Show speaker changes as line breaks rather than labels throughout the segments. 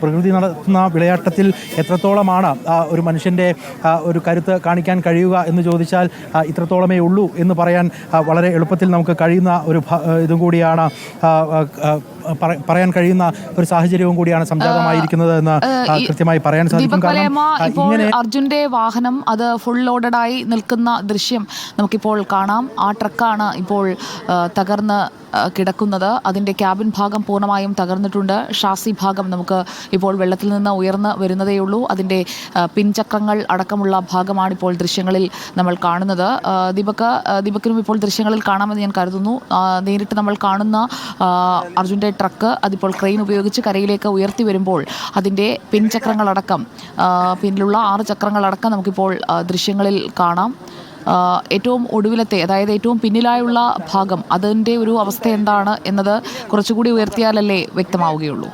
പ്രകൃതി നടത്തുന്ന വിളയാട്ടത്തിൽ എത്രത്തോളമാണ് ഒരു മനുഷ്യന്റെ ഒരു കരുത്ത് കാണിക്കാൻ കഴിയുക എന്ന് ചോദിച്ചാൽ ഇത്രത്തോളമേ ഉള്ളൂ എന്ന് പറയാൻ വളരെ എളുപ്പത്തിൽ നമുക്ക് കഴിയുന്ന ഒരു ഇതും കൂടിയാണ് പറയാൻ കഴിയുന്ന ഒരു സാഹചര്യവും കൂടിയാണ് സംജാതമായിരിക്കുന്നത് എന്ന് കൃത്യമായി പറയാൻ സാധിക്കും. കാരണം ഇങ്ങനെ
അർജുന്റെ വാഹനം അത് ഫുൾ ലോഡഡായി നിൽക്കുന്ന ദൃശ്യം നമുക്കിപ്പോൾ കാണാം. ആ ട്രക്കാണ് ഇപ്പോൾ തകർന്ന് കിടക്കുന്നത്. അതിന്റെ ക്യാബിൻ ഭാഗം പൂർണമായും തകർന്നിട്ടുണ്ട്. ഷാസി ഭാഗം നമുക്ക് ഇപ്പോൾ വെള്ളത്തിൽ നിന്ന് ഉയർന്ന് വരുന്നതേയുള്ളൂ അതിന്റെ ആ, പിൻചക്രങ്ങൾ അടക്കമുള്ള ഭാഗമാണ് ഇപ്പോൾ ദൃശ്യങ്ങളിൽ നമ്മൾ കാണുന്നത്. ദീപക് ദീപക്കിനും ഇപ്പോൾ ദൃശ്യങ്ങളിൽ കാണാമെന്ന് ഞാൻ കരുതുന്നു. നേരിട്ട് നമ്മൾ കാണുന്ന അർജുന്റെ ട്രക്ക് അതിപ്പോൾ ക്രെയിൻ ഉപയോഗിച്ച് കരയിലേക്ക് ഉയർത്തി വരുമ്പോൾ അതിന്റെ പിൻചക്രങ്ങളടക്കം പിന്നിലുള്ള ആറ് ചക്രങ്ങളടക്കം നമുക്കിപ്പോൾ ദൃശ്യങ്ങളിൽ കാണാം. ഏറ്റവും ഒടുവിലത്തെ അതായത് ഏറ്റവും പിന്നിലായുള്ള ഭാഗം അതിന്റെ ഒരു അവസ്ഥ എന്താണ് എന്നത് കുറച്ചുകൂടി ഉയർത്തിയാലല്ലേ വ്യക്തമാവുകയുള്ളൂ.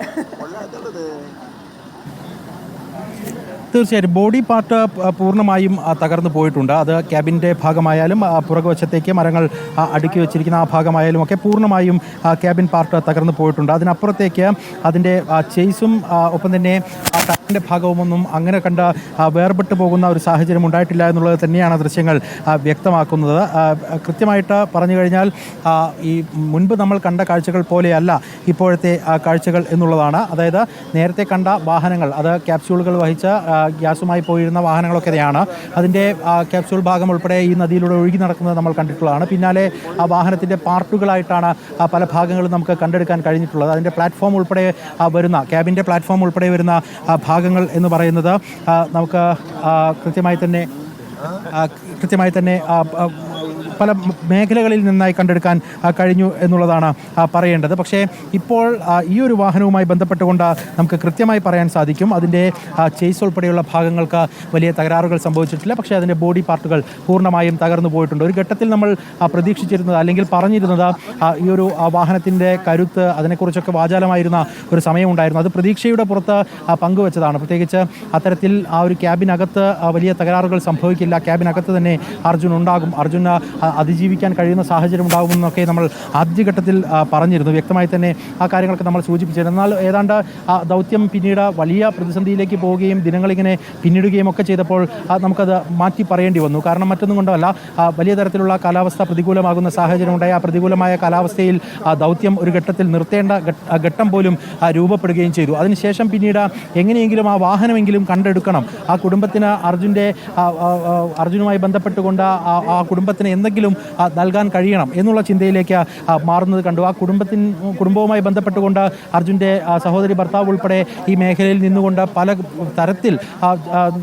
തീർച്ചയായും ബോഡി പാർട്ട് പൂർണമായും തകർന്നു പോയിട്ടുണ്ട്. അത് ക്യാബിന്റെ ഭാഗമായാലും പുറകുവശത്തേക്ക് മരങ്ങൾ അടുക്കി വെച്ചിരിക്കുന്ന ആ ഭാഗമായാലും ഒക്കെ പൂർണമായും ക്യാബിൻ പാർട്ട് തകർന്നു പോയിട്ടുണ്ട്. അതിനപ്പുറത്തേക്ക് അതിന്റെ ചേസും ഒപ്പം തന്നെ ടയറിന്റെ ഭാഗവുമൊന്നും അങ്ങനെ കണ്ട് വേർപെട്ട് പോകുന്ന ഒരു സാഹചര്യം ഉണ്ടായിട്ടില്ല എന്നുള്ളത് തന്നെയാണ് ദൃശ്യങ്ങൾ വ്യക്തമാക്കുന്നത്. കൃത്യമായിട്ട് പറഞ്ഞു കഴിഞ്ഞാൽ ഈ മുൻപ് നമ്മൾ കണ്ട കാഴ്ചകൾ പോലെയല്ല ഇപ്പോഴത്തെ കാഴ്ചകൾ എന്നുള്ളതാണ്. അതായത് നേരത്തെ കണ്ട വാഹനങ്ങൾ അത് ക്യാപ്സ്യൂളുകൾ വഹിച്ച ഗ്യാസുമായി പോയിരുന്ന വാഹനങ്ങളൊക്കെയാണ് അതിന്റെ ക്യാപ്സ്യൂൾ ഭാഗം ഉൾപ്പെടെ ഈ നദിയിലൂടെ ഒഴുകി നടക്കുന്നത് നമ്മൾ കണ്ടിട്ടുള്ളതാണ്. പിന്നാലെ ആ വാഹനത്തിന്റെ പാർട്ടുകളായിട്ടാണ് പല ഭാഗങ്ങളും നമുക്ക് കണ്ടെടുക്കാൻ കഴിഞ്ഞിട്ടുള്ളത്. അതിന്റെ പ്ലാറ്റ്ഫോം ഉൾപ്പെടെ വരുന്ന ക്യാബിന്റെ പ്ലാറ്റ്ഫോം ഉൾപ്പെടെ വരുന്ന ഭാഗങ്ങൾ എന്ന് പറയുന്നത് നമുക്ക് കൃത്യമായി തന്നെ കൃത്യമായി തന്നെ പല മേഖലകളിൽ നിന്നായി കണ്ടെടുക്കാൻ കഴിഞ്ഞു എന്നുള്ളതാണ് പറയേണ്ടത്. പക്ഷേ ഇപ്പോൾ ഈ ഒരു വാഹനവുമായി ബന്ധപ്പെട്ടുകൊണ്ട് നമുക്ക് കൃത്യമായി പറയാൻ സാധിക്കും. അതിന്റെ ചേസ് ഉൾപ്പെടെയുള്ള ഭാഗങ്ങൾക്ക് വലിയ തകരാറുകൾ സംഭവിച്ചിട്ടില്ല. പക്ഷേ അതിന്റെ ബോഡി പാർട്ടുകൾ പൂർണമായും തകർന്നു പോയിട്ടുണ്ട്. ഒരു ഘട്ടത്തിൽ നമ്മൾ പ്രതീക്ഷിച്ചിരുന്നത് അല്ലെങ്കിൽ പറഞ്ഞിരുന്നത് ഈ ഒരു വാഹനത്തിന്റെ കരുത്ത് അതിനെക്കുറിച്ചൊക്കെ വാചാലമായിരുന്ന ഒരു സമയമുണ്ടായിരുന്നു. അത് പ്രതീക്ഷയുടെ പുറത്ത് പങ്കുവച്ചതാണ്. പ്രത്യേകിച്ച് അത്തരത്തിൽ ആ ഒരു ക്യാബിനകത്ത് വലിയ തകരാറുകൾ സംഭവിക്കില്ല. ക്യാബിനകത്ത് തന്നെ അർജുൻ ഉണ്ടാകും. അർജുന് അതിജീവിക്കാൻ കഴിയുന്ന സാഹചര്യം ഉണ്ടാകുമെന്നൊക്കെ നമ്മൾ ആദ്യഘട്ടത്തിൽ പറഞ്ഞിരുന്നു. വ്യക്തമായി തന്നെ ആ കാര്യങ്ങളൊക്കെ നമ്മൾ സൂചിപ്പിച്ചിരുന്നു. എന്നാൽ ഏതാണ്ട് ആ ദൗത്യം പിന്നീട് വലിയ പ്രതിസന്ധിയിലേക്ക് പോവുകയും ദിനങ്ങളിങ്ങനെ പിന്നിടുകയും ഒക്കെ ചെയ്തപ്പോൾ നമുക്കത് മാറ്റി പറയേണ്ടി വന്നു. കാരണം മറ്റൊന്നും കൊണ്ടല്ല വലിയ തരത്തിലുള്ള കാലാവസ്ഥ പ്രതികൂലമാകുന്ന സാഹചര്യം ഉണ്ടായ. ആ പ്രതികൂലമായ കാലാവസ്ഥയിൽ ദൗത്യം ഒരു ഘട്ടത്തിൽ നിർത്തേണ്ട ഘട്ടം പോലും രൂപപ്പെടുകയും ചെയ്തു. അതിനുശേഷം പിന്നീട് എങ്ങനെയെങ്കിലും ആ വാഹനമെങ്കിലും കണ്ടെടുക്കണം. ആ കുടുംബത്തിന് അർജുന്റെ അർജുനുമായി ബന്ധപ്പെട്ടുകൊണ്ട് ആ കുടുംബത്തിന് എന്തെങ്കിലും ആ, നൽകാൻ കഴിയണം എന്നുള്ള ചിന്തയിലേക്ക് മാറുന്നത് കണ്ടു. ആ കുടുംബത്തിന് കുടുംബവുമായി ബന്ധപ്പെട്ടുകൊണ്ട് അർജുന്റെ സഹോദരി ഭർത്താവ് ഉൾപ്പെടെ ഈ മേഖലയിൽ നിന്നുകൊണ്ട് പല തരത്തിൽ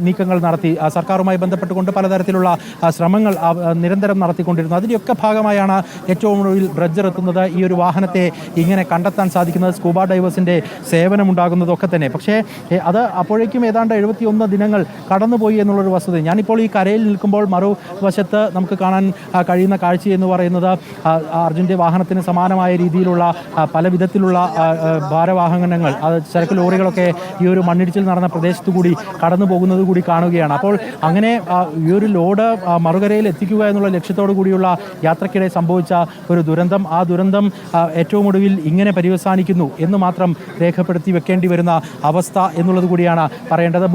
നീക്കങ്ങൾ നടത്തി. സർക്കാരുമായി ബന്ധപ്പെട്ടുകൊണ്ട് പലതരത്തിലുള്ള ശ്രമങ്ങൾ നിരന്തരം നടത്തിക്കൊണ്ടിരുന്നു. അതിന്റെയൊക്കെ ഭാഗമായാണ് ഏറ്റവും ഒടുവിൽ ബ്രഡ്ജർ എത്തുന്നത്. ഈ ഒരു വാഹനത്തെ ഇങ്ങനെ കണ്ടെത്താൻ സാധിക്കുന്നത്. സ്കൂബ ഡൈവേഴ്സിന്റെ സേവനമുണ്ടാകുന്നതൊക്കെ തന്നെ. പക്ഷേ അത് അപ്പോഴേക്കും ഏതാണ്ട് എഴുപത്തിയൊന്ന് ദിനങ്ങൾ കടന്നുപോയി എന്നുള്ളൊരു വസ്തുത. ഞാനിപ്പോൾ ഈ കരയിൽ നിൽക്കുമ്പോൾ മറുവശത്ത് നമുക്ക് കാണാൻ കഴിയുന്ന കാഴ്ച എന്ന് പറയുന്നത് അർജുന്റെ വാഹനത്തിന് സമാനമായ രീതിയിലുള്ള പല വിധത്തിലുള്ള ഭാരവാഹനങ്ങൾ അത് ചരക്ക് ലോറികളൊക്കെ ഈ ഒരു മണ്ണിടിച്ചിൽ നടന്ന പ്രദേശത്തു കൂടി കടന്നു പോകുന്നത് കൂടി കാണുകയാണ്. അപ്പോൾ അങ്ങനെ ഈ ഒരു ലോഡ് മറുകരയിൽ എത്തിക്കുക എന്നുള്ള ലക്ഷ്യത്തോടു കൂടിയുള്ള യാത്രക്കിടെ സംഭവിച്ച ഒരു ദുരന്തം. ആ ദുരന്തം ഏറ്റവും ഒടുവിൽ ഇങ്ങനെ പര്യവസാനിക്കുന്നു എന്ന് മാത്രം രേഖപ്പെടുത്തി വെക്കേണ്ടി വരുന്ന അവസ്ഥ എന്നുള്ളത് കൂടിയാണ് പറയേണ്ടത്.